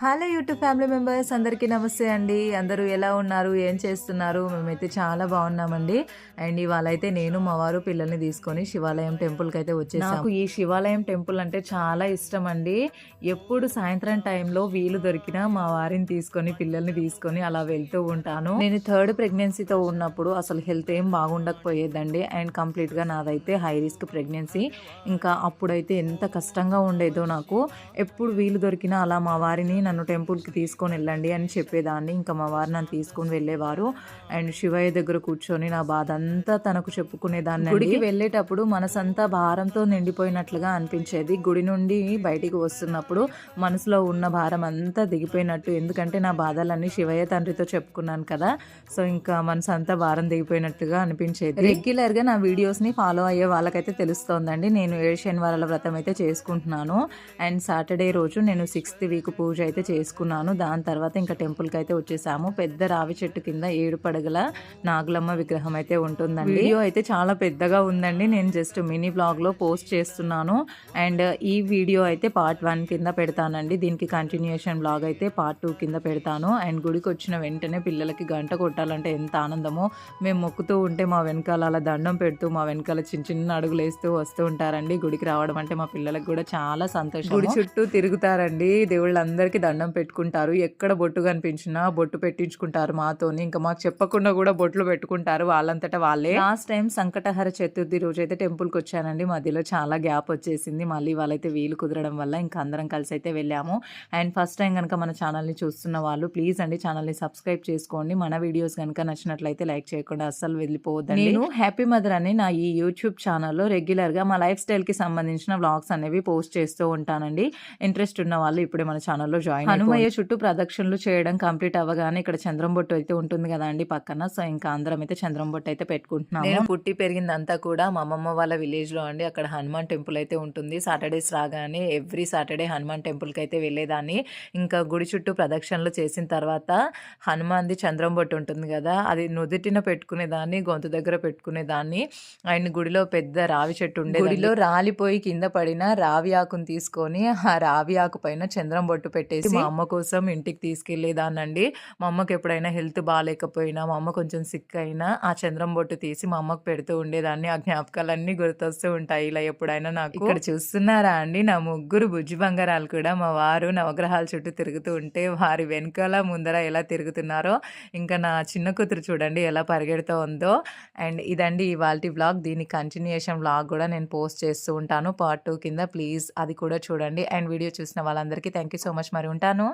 Hello YouTube family members అందరికీ నమస్తే అండి. అందరూ ఎలా ఉన్నారు? ఏం చేస్తున్నారు? మేమైతే చాలా బాగున్నామండి. అండ్ ఇవాళ అయితే నేను మా వారు పిల్లల్ని తీసుకొని శివాలయం టెంపుల్కి అయితే వచ్చేసాను నాకు ఈ శివాలయం టెంపుల్ అంటే చాలా ఇష్టం అండి. ఎప్పుడు సాయంత్రం టైంలో వీలు దొరికినా మా వారిని తీసుకొని పిల్లల్ని తీసుకొని అలా వెళ్తూ ఉంటాను. నేను థర్డ్ ప్రెగ్నెన్సీతో ఉన్నప్పుడు అసలు హెల్త్ ఏం బాగుండకపోయేదండి. అండ్ కంప్లీట్గా నాదైతే హై రిస్క్ ప్రెగ్నెన్సీ ఇంకా అప్పుడైతే ఎంత కష్టంగా ఉండేదో నాకు. ఎప్పుడు వీలు దొరికినా అలా మా వారిని నన్ను టెంపుల్కి తీసుకొని వెళ్ళండి అని చెప్పేదాన్ని. ఇంకా మా వారు నన్ను తీసుకొని వెళ్ళేవారు. అండ్ శివయ్య దగ్గర కూర్చొని నా బాధ అంతా తనకు చెప్పుకునేదాన్ని. గుడికి వెళ్ళేటప్పుడు మనసంతా భారంతో నిండిపోయినట్లుగా అనిపించేది. గుడి నుండి బయటికి వస్తున్నప్పుడు మనసులో ఉన్న భారం అంతా దిగిపోయినట్టు. ఎందుకంటే నా బాధలన్నీ శివయ్య తండ్రితో చెప్పుకున్నాను కదా. సో ఇంకా మనసు అంతా భారం దిగిపోయినట్టుగా అనిపించేది. రెగ్యులర్గా నా వీడియోస్ని ఫాలో అయ్యే వాళ్ళకైతే తెలుస్తోందండి. నేను ఏడు శనివారాల వ్రతం అయితే చేసుకుంటున్నాను. అండ్ సాటర్డే రోజు నేను సిక్స్త్ వీక్ పూజ అయితే చేసుకున్నాను. దాని తర్వాత ఇంకా టెంపుల్కి అయితే వచ్చేసాము. పెద్ద రావి చెట్టు కింద ఏడు పడగల నాగులమ్మ విగ్రహం అయితే ఉంటుందండి. వీడియో అయితే చాలా పెద్దగా ఉందండి. నేను జస్ట్ మినీ బ్లాగ్లో పోస్ట్ చేస్తున్నాను. అండ్ ఈ వీడియో అయితే పార్ట్ వన్ కింద పెడతానండి. దీనికి కంటిన్యూషన్ బ్లాగ్ అయితే పార్ట్ టూ కింద పెడతాను. అండ్ గుడికి వచ్చిన వెంటనే పిల్లలకి గంట కొట్టాలంటే ఎంత ఆనందమో. మేము మొక్కుతూ ఉంటే మా వెనకాల అలా దండం పెడుతూ మా వెనకాల చిన్న చిన్న అడుగులు వేస్తూ వస్తూ ఉంటారండి. గుడికి రావడం అంటే మా పిల్లలకు కూడా చాలా సంతోషం గుడి చుట్టూ తిరుగుతారండి. దేవుళ్ళందరికీ దండం పెట్టుకుంటారు. ఎక్కడ బొట్టు కనిపించినా బొట్టు పెట్టించుకుంటారు మాతోని. ఇంకా మాకు చెప్పకుండా కూడా బొట్లు పెట్టుకుంటారు వాళ్ళంతటా వాళ్ళే. లాస్ట్ టైం సంకటహర చతుర్థి రోజు అయితే టెంపుల్కి వచ్చానండి. మధ్యలో చాలా గ్యాప్ వచ్చేసింది. మళ్ళీ వాళ్ళైతే వీలు కుదరడం వల్ల ఇంకా అందరం కలిసి అయితే వెళ్ళాము. అండ్ ఫస్ట్ టైం కనుక మన ఛానల్ని చూస్తున్న వాళ్ళు ప్లీజ్ అండి ఛానల్ని సబ్స్క్రైబ్ చేసుకోండి. మన వీడియోస్ కనుక నచ్చినట్లయితే లైక్ చేయకుండా అస్సలు వెళ్ళిపోవద్దండి. నేను హ్యాపీ మదర్ అని నా ఈ యూట్యూబ్ ఛానల్లో రెగ్యులర్గా మా లైఫ్ స్టైల్కి సంబంధించిన వ్లాగ్స్ అనేవి పోస్ట్ చేస్తూ ఉంటానండి. ఇంట్రెస్ట్ ఉన్న వాళ్ళు ఇప్పుడే మన ఛానల్లో జాయిన్ హనుమయ్య చుట్టూ ప్రదక్షిణలు చేయడం కంప్లీట్ అవ్వగానే ఇక్కడ చంద్రం బొట్టు అయితే ఉంటుంది కదా అండి పక్కన. సో ఇంకా అందరం అయితే చంద్రం బొట్టు అయితే పెట్టుకుంటున్నాము. నేను పుట్టి పెరిగిందంతా కూడా మా అమ్మమ్మ వాళ్ళ విలేజ్లో అండి. అక్కడ హనుమాన్ టెంపుల్ అయితే ఉంటుంది. సాటర్డేస్ రాగానే ఎవ్రీ సాటర్డే హనుమాన్ టెంపుల్కి అయితే వెళ్ళేదాన్ని. ఇంకా గుడి చుట్టూ ప్రదక్షిణలు చేసిన తర్వాత హనుమాన్ది చంద్రం బొట్టు ఉంటుంది కదా అది నుదుటిన పెట్టుకునేదాన్ని గొంతు దగ్గర పెట్టుకునేదాన్ని. అండ్ గుడిలో పెద్ద రావి చెట్టు ఉండే గుడిలో రాలిపోయి కింద పడిన రావి ఆకుని తీసుకొని ఆ రావి ఆకు పైన చంద్రం బొట్టు పెట్టేసి మా అమ్మ కోసం ఇంటికి తీసుకెళ్ళేదానండి మా అమ్మకి ఎప్పుడైనా హెల్త్ బాగాలేకపోయినా మా అమ్మ కొంచెం సిక్ అయినా ఆ చంద్రం బొట్టు తీసి మా అమ్మకు పెడుతూ ఉండేదాన్ని. ఆ జ్ఞాపకాలన్నీ గుర్తొస్తూ ఉంటాయి. ఇలా ఎప్పుడైనా నాకు ఇక్కడ చూస్తున్నారా అండి? నా ముగ్గురు బుజ్జి బంగారాలు కూడా మా వారు నవగ్రహాల చుట్టూ తిరుగుతూ ఉంటే వారి వెనకాల ముందర ఎలా తిరుగుతున్నారో ఇంకా నా చిన్న కూతురు చూడండి ఎలా పరిగెడుతూ ఉందో అండ్ ఇదండి ఇవాళ బ్లాగ్. దీని కంటిన్యూషన్ బ్లాగ్ కూడా నేను పోస్ట్ చేస్తూ ఉంటాను. పార్ట్ టూ కింద ప్లీజ్ అది కూడా చూడండి. అండ్ వీడియో చూసిన వాళ్ళందరికీ థ్యాంక్ యూ సో మచ్. మరి ఉంటాను.